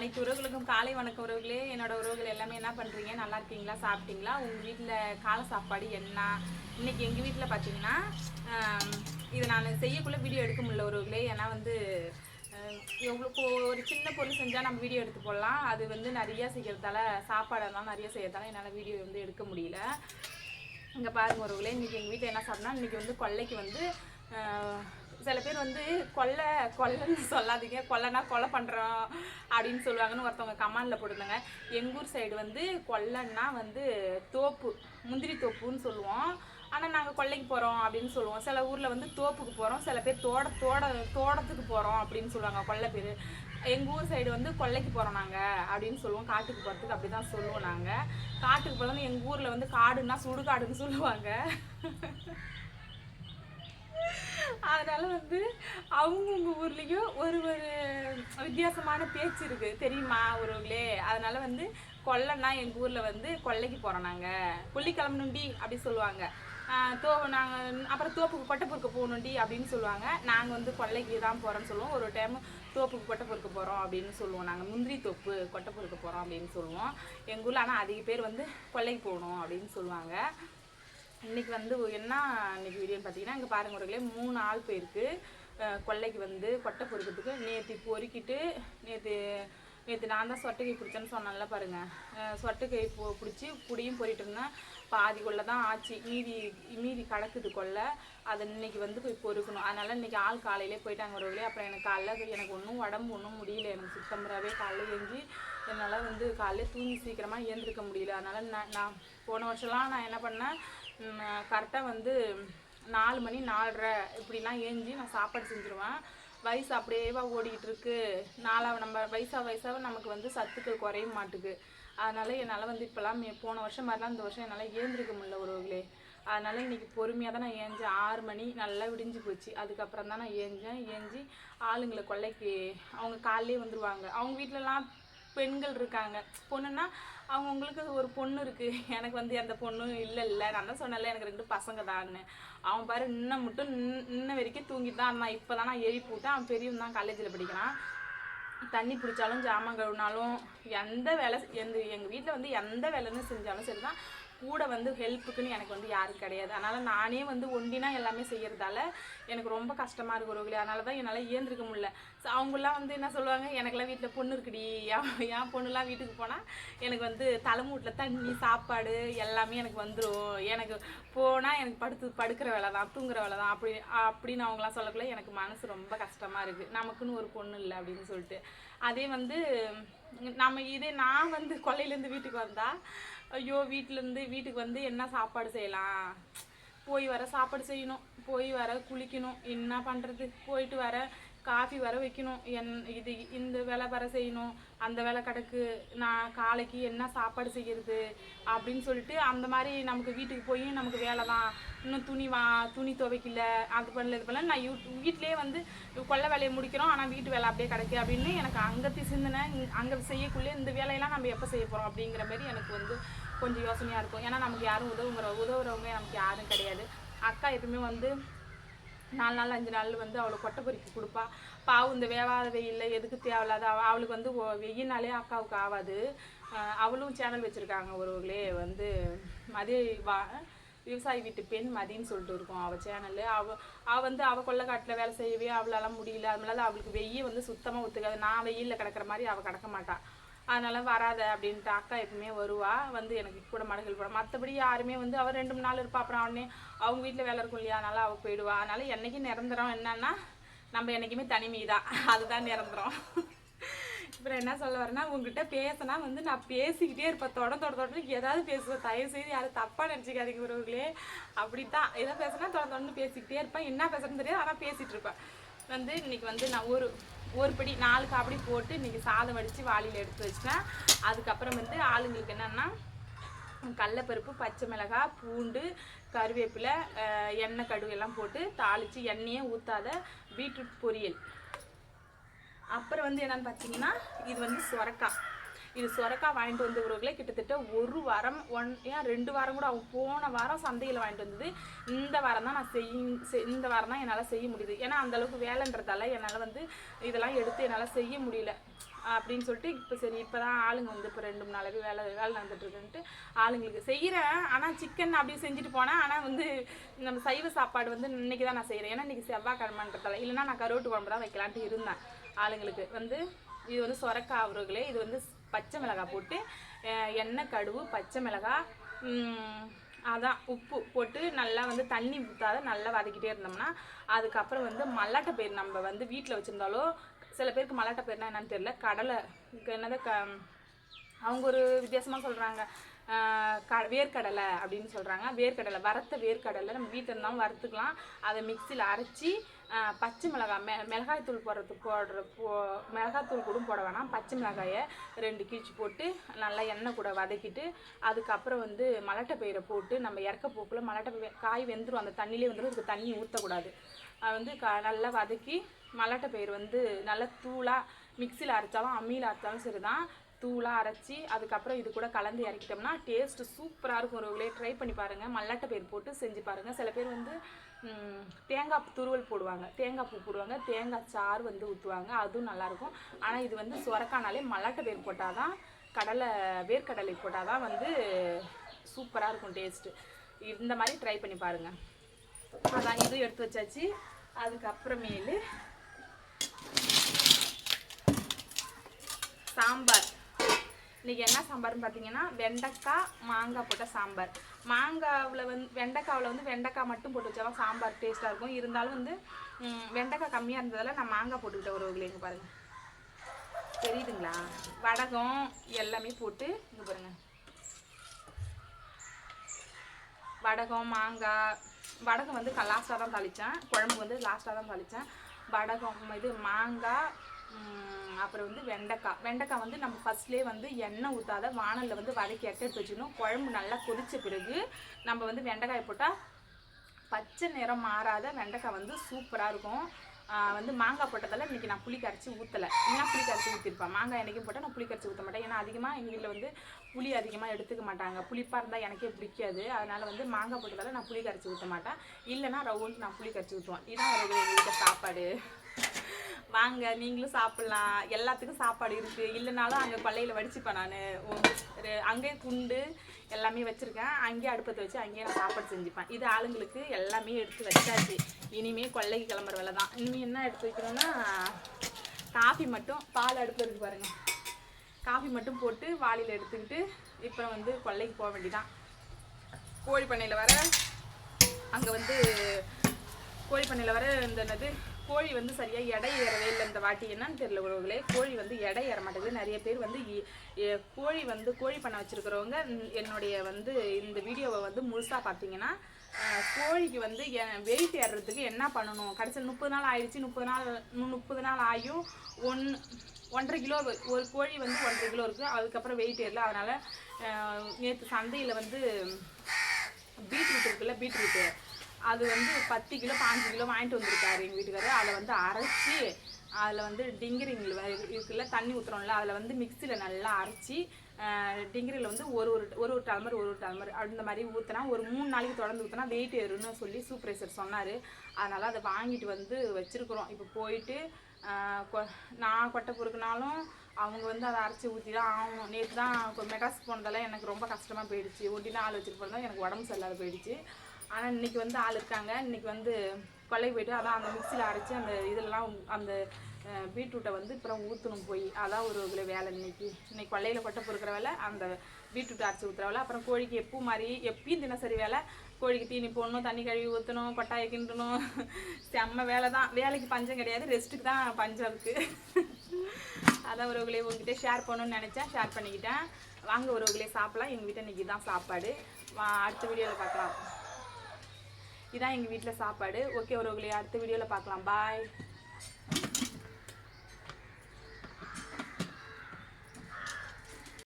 அனைத்து உறவுகளுக்கும் காலை வணக்க உறவுகளே. என்னோட உறவுகள் எல்லாமே என்ன பண்ணுறீங்க நல்லா இருக்கீங்களா? சாப்பிட்டீங்களா? உங்கள் வீட்டில் காலை சாப்பாடு என்ன? இன்னைக்கு எங்கள் வீட்டில் பார்த்தீங்கன்னா இதை இது நான் செய்யக்குள்ள வீடியோ எடுக்க முடியல உறவுகளே. ஏன்னா வந்து எவ்வளோ ஒரு சின்ன பொருள் செஞ்சால் நம்ம வீடியோ எடுத்து போடலாம். அது வந்து நிறையா செய்கிறதால சாப்பாடெல்லாம் நிறைய செய்யறதால என்னால் வீடியோ வந்து எடுக்க முடியல. இங்கே பாருங்க உறவுகளே இன்றைக்கி எங்கள் வீட்டில் என்ன சாப்பிட்னா இன்றைக்கி வந்து கொல்லைக்கு வந்து சில பேர் வந்து கொல்லை கொல்லைன்னு சொல்லாதீங்க. கொல்லைனா கொலை பண்ணுறோம் அப்படின்னு சொல்லுவாங்கன்னு ஒருத்தவங்க கமாண்டில் போட்டிருந்தாங்க. எங்கள் ஊர் சைடு வந்து கொல்லைன்னா வந்து தோப்பு முந்திரி தோப்புன்னு சொல்லுவோம். ஆனால் நாங்கள் கொல்லைக்கு போகிறோம் அப்படின்னு சொல்லுவோம். சில ஊரில் வந்து தோப்புக்கு போகிறோம் சில பேர் தோட தோட தோட்டத்துக்கு போகிறோம் அப்படின்னு சொல்லுவாங்க கொல்லை பேர். எங்கள் ஊர் சைடு வந்து கொல்லைக்கு போகிறோம் நாங்கள் அப்படின்னு சொல்லுவோம். காட்டுக்கு போகிறதுக்கு அப்படி தான் சொல்லுவோம் நாங்கள் காட்டுக்கு போகிறது எங்கள் ஊரில் வந்து காடுன்னா சுடுகாடுன்னு சொல்லுவாங்க. அதனால வந்து அவங்கவுங்க ஊர்லேயும் ஒரு ஒரு வித்தியாசமான பேச்சு இருக்குது தெரியுமா ஒருவங்களே அதனால வந்து கொல்லைன்னா எங்கள் ஊரில் வந்து கொல்லைக்கு போகிறோம் நாங்கள் புள்ளிக்கிழமை நுண்டி அப்படி சொல்லுவாங்க. தோ நாங்கள் அப்புறம் தோப்புக்கு கொட்டைப்பொறுக்க போகணுண்டி அப்படின்னு சொல்லுவாங்க. நாங்கள் வந்து கொல்லைக்கு தான் போகிறோம்னு சொல்லுவோம். ஒரு டைம் தோப்புக்கு கொட்டை போகிறோம் அப்படின்னு சொல்லுவோம். நாங்கள் முந்திரி தோப்பு கொட்டை போகிறோம் அப்படின்னு சொல்லுவோம். எங்கள் ஊரில் ஆனால் அதிக பேர் வந்து கொல்லைக்கு போகணும் அப்படின்னு சொல்லுவாங்க. இன்னைக்கு வந்து என்ன இன்னைக்கு வீடியோன்னு பார்த்தீங்கன்னா இங்கே பாருங்க ஒருங்களே மூணு ஆள் போயிருக்கு. கொல்லைக்கு வந்து கொட்டை பொறுக்கிறதுக்கு. நேற்று பொறுக்கிட்டு நேற்று நேற்று நான் தான் சொட்டைக்கை பிடிச்சேன்னு சொன்னேன்ல பாருங்க. சொட்டை சொட்டைக்கை பொ பிடிச்சி புடியும் போயிட்டு இருந்தேன். பாதி கொள்ளை தான் ஆச்சு. மீதி மீதி கிடக்குது கொள்ளை. அதை இன்னைக்கு வந்து போய் பொறுக்கணும். அதனால் இன்னைக்கு ஆள் காலையிலே போயிட்டாங்க ஒரு வழியே அப்புறம் எனக்கு காலைல எனக்கு ஒன்றும் உடம்பு ஒன்றும் முடியல. எனக்கு சுத்தம்பராகவே காலைல எழுஞ்சி என்னால் வந்து காலையில் தூங்கி சீக்கிரமாக ஏந்திருக்க முடியல. அதனால் நான் நான் போன வருஷம்லாம் நான் என்ன பண்ணேன்? கரெக்டாக வந்து நாலு மணி நாலரை இப்படிலாம் ஏஞ்சி நான் சாப்பாடு செஞ்சுருவேன். வயசு அப்படியேவா ஓடிக்கிட்டு இருக்கு நாளாக நம்ம வயசாக வயசாக நமக்கு வந்து சத்துக்கள் குறைய மாட்டுக்கு. அதனால் என்னால் வந்து இப்போலாம் மே- போன வருஷம் மாதிரிலாம் இந்த வருஷம் என்னால் ஏந்திருக்க முடியல உறவுகளே. அதனால் இன்னைக்கு பொறுமையாக தான் நான் ஏஞ்சேன். ஆறு மணி நல்லா விடிஞ்சு போச்சு. அதுக்கப்புறம் தான் நான் ஏஞ்சேன். ஏஞ்சி ஆளுங்களை கொல்லைக்கு அவங்க காலையிலே வந்துடுவாங்க அவங்க வீட்டிலலாம் பெண்கள் இருக்காங்க. பொண்ணுன்னா அவங்கவுங்களுக்கு ஒரு பொண்ணு இருக்கு. எனக்கு வந்து எந்த பொண்ணும் இல்லை இல்லை நான் தான் சொன்னல எனக்கு ரெண்டு பசங்க தான்னு அவன் பாரு இன்னும் மட்டும் இன்ன- இன்ன வரைக்கும் தூங்கிட்டு தான் நான் இப்போ தான் நான் எழுப்பி விட்டேன் அவன் பெரியவன் தான் காலேஜில் படிக்கிறான். தண்ணி பிடிச்சாலும் ஜாமான் கழுவினாலும் எந்த வேலை எந்த எங்கள் வீட்டில் வந்து எந்த வேலைன்னு செஞ்சாலும் சரி தான் கூட வந்து ஹெல்ப்புக்குன்னு எனக்கு வந்து யாரும் கிடையாது. அதனால் நானே வந்து ஒண்டினா எல்லாமே செய்கிறதால எனக்கு ரொம்ப கஷ்டமாக இருக்கு ஒரு அதனால தான் என்னால் இயந்திருக்க முடியல. ஸோ அவங்களாம் வந்து என்ன சொல்லுவாங்க எனக்கெல்லாம் வீட்டில் பொண்ணு இருக்குடி. என் என் பொண்ணுலாம் வீட்டுக்கு போனால் எனக்கு வந்து தலைமூட்டில் தண்ணி சாப்பாடு எல்லாமே எனக்கு வந்துடும் எனக்கு போனால் எனக்கு படுத்து படுக்கிற வேலை தான் தூங்குற வேலை தான். அப்படி அப்படின்னு அவங்களாம் சொல்லக்குள்ள எனக்கு மனசு ரொம்ப கஷ்டமாக இருக்குது நமக்குன்னு ஒரு பொண்ணு இல்லை அப்படின்னு சொல்லிட்டு. அதே வந்து நம்ம இதே நான் வந்து கொல்லையிலேருந்து வீட்டுக்கு வந்தால் ஐயோ வீட்டிலேருந்து வீட்டுக்கு வந்து என்ன சாப்பாடு செய்யலாம்? போய் வர சாப்பாடு செய்யணும். போய் வர குளிக்கணும். என்ன பண்ணுறது போயிட்டு வர காஃபி வர வைக்கணும். என் இது இந்த வேலை வர செய்யணும். அந்த வேலை கிடக்கு நான் காலைக்கு என்ன சாப்பாடு செய்கிறது அப்படின்னு சொல்லிட்டு அந்த மாதிரி நமக்கு வீட்டுக்கு போய் நமக்கு வேலை தான் இன்னும் துணி வா துணி துவைக்கல அது பண்ணல இது பண்ணல நான் யூ வீட்டிலேயே வந்து கொல்லை வேலையை முடிக்கிறோம். ஆனால் வீட்டு வேலை அப்படியே கிடக்கு அப்படின்னு எனக்கு அங்கே சிந்தனை அங்கே செய்யக்குள்ளே இந்த வேலையெல்லாம் நம்ம எப்போ செய்ய போகிறோம் அப்படிங்கிற மாதிரி எனக்கு வந்து கொஞ்சம் யோசனையாக இருக்கும். ஏன்னா நமக்கு யாரும் உதவுங்கிற உதவுறவங்க நமக்கு யாரும் கிடையாது. அக்கா எப்பவுமே வந்து நாலு நாள் அஞ்சு நாள் வந்து அவளுக்கு கொட்டை பொறுக்கி கொடுப்பா. பாவம் இந்த வேவாத வெயில்ல எதுக்கு தேவையில்லாத அவளுக்கு வந்து ஒ- வெயில்னாலே அக்காவுக்கு ஆகாது அவளும் சேனல் வச்சுருக்காங்க ஒருவர்களே வந்து மதிய வா விவசாயி வீட்டு பெண் மதின்னு சொல்லிட்டு இருக்கும் அவள் சேனல் அவள் அவள் வந்து அவள் கொள்ளக்காட்டில் வேலை செய்யவே அவளால முடியல. அதனால அவளுக்கு வெய்ய வந்து சுத்தமாக ஒத்துக்காது. நான் வெயிலில் கிடக்கிற மாதிரி அவள் கிடக்க மாட்டாள் அதனால வராத அப்படின்ட்டு அக்கா எப்பவுமே வருவா. வந்து எனக்கு கூட மடங்கள் போட. மற்றபடி யாருமே வந்து அவள் ரெண்டு மூணு நாள் இருப்பா. அப்புறம் உடனே அவங்க வீட்டில் வேலை இருக்கும் இல்லையா? அதனால அவள் போயிடுவா. அதனால என்னைக்கும் நிரந்தரம் என்னன்னா நம்ம என்னைக்குமே தனிமை தான் அதுதான் நிரந்தரம். அப்புறம் என்ன சொல்ல வரேன்னா உங்ககிட்ட பேசினா வந்து நான் பேசிக்கிட்டே இருப்பேன். தொட தொட தொடர்ந்து ஏதாவது பேசுவேன். தயவு செய்து யாரும் தப்பாக நினச்சிக்காதீங்க உறவுகளே. அப்படித்தான். ஏதோ பேசுனா தொட தொடர்ந்து பேசிக்கிட்டே இருப்பேன். என்ன பேசுறதுன்னு தெரியாது. ஆனால் பேசிகிட்டு இருப்பேன். வந்து இன்னைக்கு வந்து நான் ஒரு ஒரு படி நாலு காப்படி போட்டு இன்றைக்கி சாதம் வடித்து வாளியில் எடுத்து வச்சிட்டேன். அதுக்கப்புறம் வந்து ஆளுங்களுக்கு என்னென்னா கடலப்பருப்பு பச்சை மிளகாய் பூண்டு கருவேப்பிலை எண்ணெய் கடுகு எல்லாம் போட்டு தாளித்து எண்ணெயே ஊற்றாத பீட்ரூட் பொரியல். அப்புறம் வந்து என்னென்னு பார்த்தீங்கன்னா இது வந்து சுரக்காய் இது சொரக்காய் வாங்கிட்டு வந்தவர்களே கிட்டத்தட்ட ஒரு வாரம் ஒன் ஏன் ரெண்டு வாரம் கூட அவங்க போன வாரம் சந்தையில் வாங்கிட்டு வந்தது. இந்த வாரம் தான் நான் செய் இந்த வாரம் தான் என்னால் செய்ய முடியுது. ஏன்னா அந்த அளவுக்கு வேலைன்றதால என்னால் வந்து இதெல்லாம் எடுத்து என்னால் செய்ய முடியல. அப்படின்னு சொல்லிட்டு இப்போ சரி இப்போ தான் ஆளுங்க வந்து இப்போ ரெண்டு மூணு நாளாவே வேலை வேலை நடந்துட்டுருக்குன்ட்டு ஆளுங்களுக்கு செய்கிறேன் ஆனால் சிக்கன் அப்படியே செஞ்சுட்டு போனேன் ஆனால் வந்து நம்ம சைவ சாப்பாடு வந்து இன்னைக்கு தான் நான் செய்கிறேன் ஏன்னா இன்னைக்கு செவ்வாய்க்கிழமைன்றதால. இல்லைன்னா நான் கருவாட்டு குழம்பு தான் வைக்கலான்ட்டு இருந்தேன். ஆளுங்களுக்கு வந்து இது வந்து சொரக்காய் அவர்களே இது வந்து பச்சை மிளகாய் போட்டு எண்ணெய் கடுகு பச்சை மிளகாய் அதான் உப்பு போட்டு நல்லா வந்து தண்ணி ஊற்றாத நல்லா வதக்கிட்டே இருந்தோம்னா அதுக்கப்புறம் வந்து மல்லாட்டை பயிர் நம்ம வந்து வீட்டில் வச்சுருந்தாலோ சில பேருக்கு மல்லாட்டை பயிர்னா என்னன்னு தெரியல கடலை என்னது க அவங்க ஒரு வித்தியாசமாக சொல்கிறாங்க க வேர்க்கடலை அப்படின்னு சொல்கிறாங்க வேர்க்கடலை வறுத்த வேர்க்கடலை நம்ம வீட்டில் இருந்தாலும் வறுத்துக்கலாம். அதை மிக்சியில் அரைச்சி பச்சை மிளகாய் மெ மிளகாய் தூள் போடுற போ மிளகாய் தூள் கூட போட வேணாம். பச்சை மிளகாயை ரெண்டு கீழ்ச்சி போட்டு நல்லா எண்ணெய் கூட வதக்கிட்டு அதுக்கப்புறம் வந்து மலட்டை பயிரை போட்டு நம்ம இறக்க போக்குள்ள மலட்டை காய் வெந்துடும் அந்த தண்ணியிலே வந்துடும் இதுக்கு தண்ணி ஊற்றக்கூடாது அது வந்து க நல்லா வதக்கி மலட்டை பயிர் வந்து நல்லா தூளாக மிக்சியில் அரைச்சாலும் அம்மியில் அரைச்சாலும் சரி தான் தூளாக அரைச்சி அதுக்கப்புறம் இது கூட கலந்து இறக்கிட்டோம்னா டேஸ்ட்டு சூப்பராக இருக்கும். உறவுகளே ட்ரை பண்ணி பாருங்கள் மல்லாட்டை பயிர் போட்டு செஞ்சு பாருங்கள் சில பேர் வந்து தேங்காய் துருவல் போடுவாங்க. தேங்காய் பூ போடுவாங்க. தேங்காய் சாறு வந்து ஊற்றுவாங்க அதுவும் நல்லாயிருக்கும் ஆனால் இது வந்து சுரக்கானாலே மல்லாட்டை பயிர் போட்டால் தான் கடலை வேர்க்கடலை போட்டால் தான் வந்து சூப்பராக இருக்கும் டேஸ்ட்டு இந்த மாதிரி ட்ரை பண்ணி பாருங்கள் அதான் இதுவும் எடுத்து வச்சாச்சு. அதுக்கப்புறமேலு சாம்பார். இன்னைக்கு என்ன சாம்பார்னு பார்த்தீங்கன்னா வெண்டைக்காய் மாங்காய் போட்ட சாம்பார். மாங்காவில் வந்து வெண்டைக்காவில் வந்து வெண்டைக்காய் மட்டும் போட்டு வச்சாலும் சாம்பார் டேஸ்ட்டாக இருக்கும். இருந்தாலும் வந்து வெண்டைக்காய் கம்மியாக இருந்ததால் நான் மாங்காய் போட்டுக்கிட்ட ஒரு இங்கே பாருங்கள் தெரியுதுங்களா? வடகம் எல்லாமே போட்டு இங்கே பாருங்கள் வடகம் மாங்காய் வடகம் வந்து லாஸ்ட்டாக தான் தாளித்தேன் குழம்பு வந்து லாஸ்ட்டாக தான் தாளித்தேன் வடகம் இது மாங்காய் அப்புறம் வந்து வெண்டைக்காய். வெண்டைக்காய் வந்து நம்ம ஃபர்ஸ்ட்லேயே வந்து எண்ணெய் ஊற்றாத வானலில் வந்து வதக்கி எடுத்து வச்சுக்கணும் குழம்பு நல்லா கொதித்த பிறகு நம்ம வந்து வெண்டைக்காய் போட்டால் பச்சை நிறம் மாறாத வெண்டைக்காய் வந்து சூப்பராக இருக்கும். வந்து மாங்காய் போட்டதால் இன்றைக்கி நான் புளி கரைச்சி ஊற்றலை ஏன்னா புளி கரைச்சி ஊற்றிருப்பேன் மாங்காய் என்னைக்கும் போட்டால் நான் புளி கரைச்சி ஊற்ற மாட்டேன். ஏன்னா அதிகமாக எங்கள் வீட்டில் வந்து புளி அதிகமாக எடுத்துக்க மாட்டாங்க. புளிப்பாக இருந்தால் எனக்கே பிடிக்காது. அதனால் வந்து மாங்காய் போட்டதால் நான் புளி கரைச்சி ஊற்ற மாட்டேன். இல்லைன்னா ரவுண்ட் நான் புளி கரைச்சி ஊற்றுவேன் இதான் எங்கள் வீட்டில் சாப்பாடு. வாங்க நீங்களும் சாப்பிட்லாம். எல்லாத்துக்கும் சாப்பாடு இருக்குது இல்லைனாலும் அங்கே கொல்லையில் வடிச்சுப்பேன் நான். அங்கேயே குண்டு எல்லாமே வச்சுருக்கேன். அங்கேயே அடுப்பத்தை வச்சு அங்கேயே நான் சாப்பாடு செஞ்சுப்பேன். இது ஆளுங்களுக்கு எல்லாமே எடுத்து வச்சாச்சு. இனிமே கொல்லைக்கு கிளம்புற வேலை தான். இனிமேல் என்ன எடுத்து வைக்கிறோன்னா காஃபி மட்டும் பால் அடுப்பு இருக்கு பாருங்கள் காஃபி மட்டும் போட்டு வாளியில் எடுத்துக்கிட்டு இப்போ வந்து கொல்லைக்கு போக வேண்டிதான். கோழி பண்ணையில் வர அங்கே வந்து கோழி பண்ணையில் வர இந்த என்னது கோழி வந்து சரியாக எடை ஏறவே இல்லை இந்த வாட்டி. என்னன்னு தெரியல உறவுகளே கோழி வந்து எடை ஏற மாட்டேங்குது. நிறைய பேர் வந்து கோழி வந்து கோழி பண்ணை வச்சுருக்கிறவங்க என்னுடைய வந்து இந்த வீடியோவை வந்து முழுசாக பார்த்தீங்கன்னா கோழிக்கு வந்து வெயிட் ஏறுறதுக்கு என்ன பண்ணணும்? கடைசி முப்பது நாள் ஆயிடுச்சு. முப்பது நாள் முப்பது நாள் ஆகியும் ஒன் ஒன்றரை கிலோ ஒரு கோழி வந்து ஒன்றரை கிலோ இருக்குது அதுக்கப்புறம் வெயிட் ஏறல. அதனால் நேற்று சந்தையில் வந்து பீட்ரூட் இருக்குல்ல பீட்ரூட்டு. அது வந்து பத்து கிலோ பாஞ்சு கிலோ வாங்கிட்டு வந்திருக்காரு எங்கள் வீட்டுக்காரர் அதை வந்து அரைச்சி அதில் வந்து டிங்கிரிங்கில் இருக்குல்ல தண்ணி ஊற்றுறோம்ல அதில் வந்து மிக்சியில் நல்லா அரைச்சி டிங்கிரியில் வந்து ஒரு ஒரு ஒரு ஒரு டலமர் ஒரு ஒரு டலமர் அந்த மாதிரி ஊற்றினா ஒரு மூணு நாளைக்கு தொடர்ந்து ஊற்றினா வெயிட் ஏறும்னு சொல்லி சூப்பர்வைசர் சொன்னார். அதனால் அதை வாங்கிட்டு வந்து வச்சுருக்குறோம். இப்போ போயிட்டு கொ- நான் கொட்டை பொறுக்குனாலும் அவங்க வந்து அதை அரைச்சி ஊற்றி தான் ஆகணும். நேற்று தான் கொ- மெட்ராஸ் போனதால எனக்கு ரொம்ப கஷ்டமாக போயிடுச்சு. ஒட்டி ஆள் வச்சுட்டு போனதான் எனக்கு உடம்பு சரியில்லாத போயிடுச்சு. ஆனால் இன்னைக்கு வந்து ஆள் இருக்காங்க. இன்னைக்கு வந்து கொல்லைக்கு போயிட்டு அதான் அந்த மிக்சியில் அரைச்சி அந்த இதெல்லாம் அந்த பீட்ரூட்டை வந்து அப்புறம் ஊற்றணும் போய். அதான் ஒரு இதில் வேலை இன்னைக்கு. இன்றைக்கி கொல்லையில் கொட்டை பொறுக்கிற வேலை அந்த பீட்ரூட் அரைச்சி ஊற்றுற வேலை அப்புறம் கோழிக்கு எப்பவும் மாதிரி எப்பயும் தினசரி வேலை. கோழிக்கு தீனி போடணும் தண்ணி கழுவி ஊற்றணும் கொட்டாயை கிண்டணும். செம்ம வேலை தான். வேலைக்கு பஞ்சம் கிடையாது. ரெஸ்ட்டுக்கு தான் பஞ்சம் இருக்குது அதான் உறவுகளே உங்ககிட்ட ஷேர் பண்ணணும்னு நினச்சேன். ஷேர் பண்ணிக்கிட்டேன். வாங்க உறவுகளே சாப்பிடலாம். எங்கள் வீட்டை இன்றைக்கி தான் சாப்பாடு அடுத்த வீடியோவில் பார்க்கலாம். இதான் எங்கள் வீட்டில் சாப்பாடு. ஓகே உறவுகளே அடுத்த வீடியோவில் பார்க்கலாம். பாய்